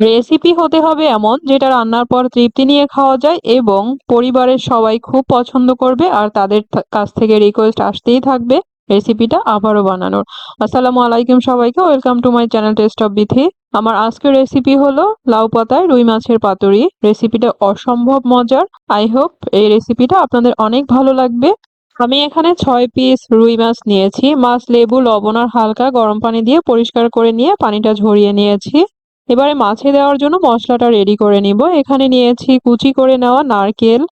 Recipe হতে হবে এমন যেটা রান্নার পর তৃপ্তি নিয়ে খাওয়া যায় এবং পরিবারের সবাই খুব পছন্দ করবে আর তাদের কাছ থেকে রিকোয়েস্ট আসতেই থাকবে রেসিপিটা আবারও বানানোর। আসসালামু আলাইকুম সবাইকে welcome to my channel taste of Bithi আমার আজকের রেসিপি হলো লাউ পাতায় রুই মাছের পাতুরি। রেসিপিটা অসম্ভব মজার। আই হোপ এই রেসিপিটা আপনাদের অনেক ভালো লাগবে। আমি এখানে ছয় পিস রুই মাছ নিয়েছি। মাছ, লেবু, লবণ আর হালকা গরম পানি দিয়ে পরিষ্কার করে নিয়ে পানিটা ঝরিয়ে নিয়েছি। এবারে মাছে দেওয়ার জন্য মশলাটা রেডি করে নিব। এখানে নিয়েছি কুচি করে নেওয়া নারকেল,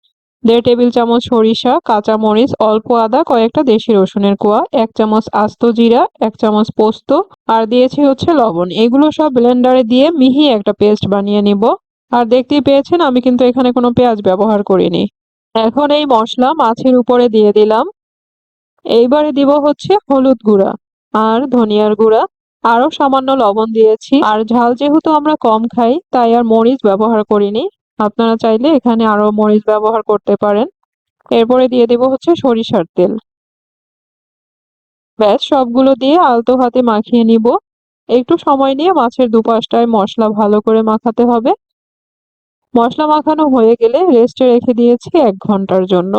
দেড় টেবিল চামচ সরিষা, কাঁচা মরিচ, অল্প আদা, কয়েকটা দেশি রসুনের কোয়া, এক চামচ আস্ত জিরা, এক চামচ পোস্ত, আর দিয়েছি হচ্ছে লবণ। এগুলো সব ব্লেন্ডারে দিয়ে মিহি একটা পেস্ট বানিয়ে নিব। আর দেখতেই পেয়েছেন, আমি কিন্তু এখানে কোনো পেঁয়াজ ব্যবহার করিনি। এখন এই মশলা মাছের উপরে দিয়ে দিলাম। এইবারে দিব হচ্ছে হলুদ গুঁড়া আর ধনিয়ার গুঁড়া। আরও সামান্য লবণ দিয়েছি। আর ঝাল যেহেতু আমরা কম খাই, তাই আর মরিচ ব্যবহার করিনি। আপনারা চাইলে এখানে আরও মরিচ ব্যবহার করতে পারেন। এরপরে দিয়ে দেব হচ্ছে সরিষার তেল। ব্যাস, সবগুলো দিয়ে আলতো হাতে মাখিয়ে নিব। একটু সময় নিয়ে মাছের দুপাশটায় মশলা ভালো করে মাখাতে হবে। মশলা মাখানো হয়ে গেলে রেস্টে রেখে দিয়েছি এক ঘণ্টার জন্য।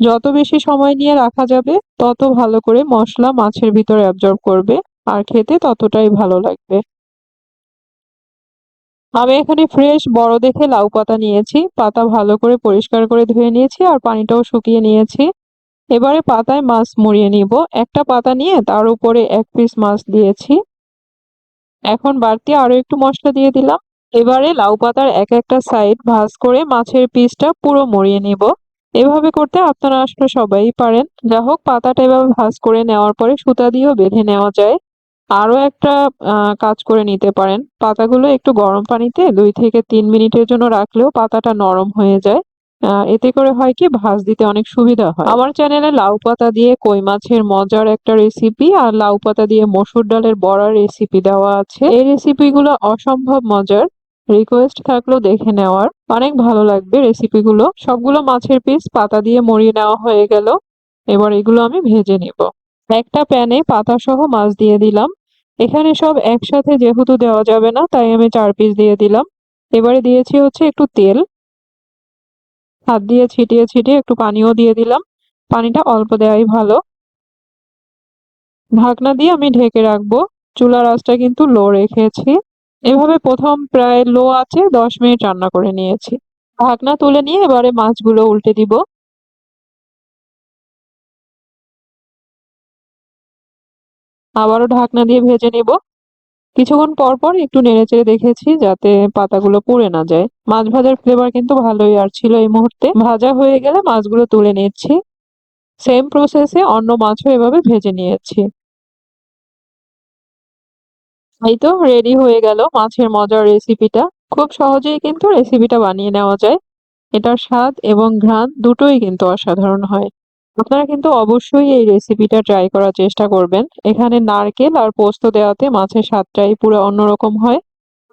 যত বেশি সময় নিয়ে রাখা যাবে, তত ভালো করে মশলা মাছের ভিতরে অ্যাবজর্ব করবে। আর খেতে ততটাই ভালো লাগবে। আমি এখানে ফ্রেশ বড় দেখে লাউ পাতা নিয়েছি। পাতা ভালো করে পরিষ্কার করে ধুয়ে নিয়েছি আর পানিটাও শুকিয়ে নিয়েছি। এবারে পাতায় মাছ মুড়িয়ে নিব। একটা পাতা নিয়ে তার উপরে এক পিস মাছ দিয়েছি। এখন বাড়তি আরও একটু মশলা দিয়ে দিলাম। এবারে লাউ পাতার এক একটা সাইড ভাঁজ করে মাছের পিসটা পুরো মরিয়ে নিব। এভাবে করতে আপনারা আসলে সবাই পারেন। যা হোক পাতাটা এভাবে ভাঁজ করে নেওয়ার পরে সুতা দিয়েও বেঁধে নেওয়া যায়। আরও একটা কাজ করে নিতে পারেন। পাতাগুলো একটু গরম পানিতে দুই থেকে তিন মিনিটের জন্য রাখলেও পাতাটা নরম হয়ে যায়। এতে করে হয় কি, ভাজ দিতে অনেক সুবিধা হয়। আমার চ্যানেলে লাউ পাতা দিয়ে কই মাছের মজার একটা রেসিপি আর লাউ পাতা দিয়ে মসুর ডালের বড়ার রেসিপি দেওয়া আছে। এই রেসিপিগুলো অসম্ভব মজার। রিকোয়েস্ট থাকল দেখে নেওয়ার। অনেক ভালো লাগবে রেসিপিগুলো। সবগুলো মাছের পিস পাতা দিয়ে মরিয়ে নেওয়া হয়ে গেল। এবার এগুলো আমি ভেজে নিব। একটা প্যানে পাতা সহ মাছ দিয়ে দিলাম। এখানে সব একসাথে যেহেতু দেওয়া যাবে না, তাই আমি চার পিস দিয়ে দিলাম। এবারে দিয়েছি হচ্ছে একটু তেল। হাত দিয়ে ছিটিয়ে ছিটিয়ে একটু পানিও দিয়ে দিলাম। পানিটা অল্প দেওয়াই ভালো। ঢাকনা দিয়ে আমি ঢেকে রাখব। চুলার আঁচটা কিন্তু লো রেখেছি। এভাবে প্রথম প্রায় লো আছে, দশ মিনিট রান্না করে নিয়েছি। ঢাকনা তুলে নিয়ে এবারে মাছগুলো উল্টে দিব। আবারও ঢাকনা দিয়ে ভেজে নিব। কিছুক্ষণ পর পর একটু নেড়েচেড়ে দেখেছি যাতে পাতাগুলো পুড়ে না যায়। মাছ ভাজার ফ্লেভার কিন্তু ভালোই আর ছিল এই মুহূর্তে। ভাজা হয়ে গেলে মাছগুলো তুলে নিচ্ছি। সেম প্রসেসে অন্য মাছও এভাবে ভেজে নিয়েছি। এই তো রেডি হয়ে গেল মাছের মজার রেসিপিটা খুব সহজেই কিন্তু রেসিপিটা বানিয়ে নেওয়া যায়। এটার স্বাদ এবং ঘ্রাণ দুটোই কিন্তু অসাধারণ হয়। আপনারা কিন্তু অবশ্যই এই রেসিপিটা ট্রাই করার চেষ্টা করবেন। এখানে নারকেল আর পোস্ত দেওয়াতে মাছের স্বাদটাই পুরো অন্যরকম হয়।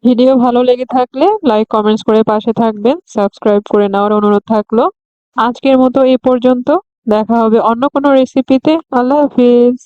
ভিডিও ভালো লেগে থাকলে লাইক কমেন্টস করে পাশে থাকবেন। সাবস্ক্রাইব করে নেওয়ার অনুরোধ থাকল। আজকের মতো এ পর্যন্ত। দেখা হবে অন্য কোনো রেসিপিতে আল্লাহ হাফিজ।